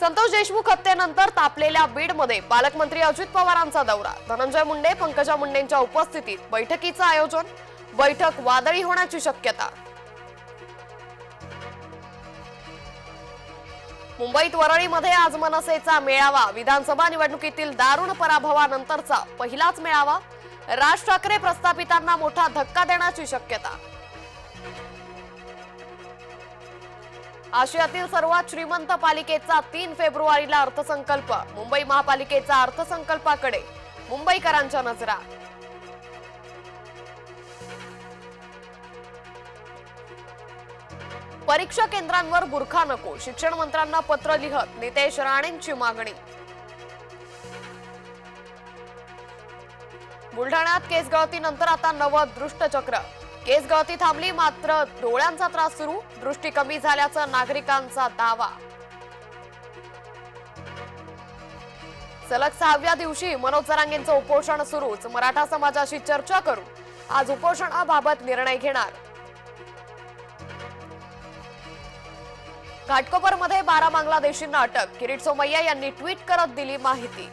संतोष देशमुख हत्येनंतर तापलेल्या बीडमध्ये पालकमंत्री अजित पवारांचा दौरा. धनंजय मुंडे पंकजा मुंडेंच्या उपस्थितीत बैठकीचं आयोजन बैठक वादळी होण्याची शक्यता. मुंबईत वरळीमध्ये आज मनसेचा मेळावा. विधानसभा निवडणुकीतील दारुण पराभवानंतरचा पहिलाच मेळावा. राज ठाकरे प्रस्थापितांना मोठा धक्का देण्याची शक्यता. आशियातील सर्वात श्रीमंत पालिकेचा तीन फेब्रुवारीला अर्थसंकल्प. मुंबई महापालिकेचा अर्थसंकल्पाकडे. मुंबईकरांच्या नजरा. परीक्षा केंद्रांवर बुरखा नको शिक्षण मंत्र्यांना पत्र लिहत नितेश राणेंची मागणी. बुलढाण्यात केस गळतीनंतर आता नवं दृष्टचक्र. केस गळती थांबली मात्र डोळ्यांचा त्रास सुरू दृष्टी कमी झाल्याचा नागरिकांचा दावा. सलग सहाव्या दिवशी मनोज जरांगेंचं उपोषण सुरूच मराठा समाजाशी चर्चा करू आज उपोषणाबाबत निर्णय घेणार. घाटकोपरमध्ये बारा बांगलादेशींना अटक किरीट सोमय्या यांनी ट्विट करत दिली माहिती.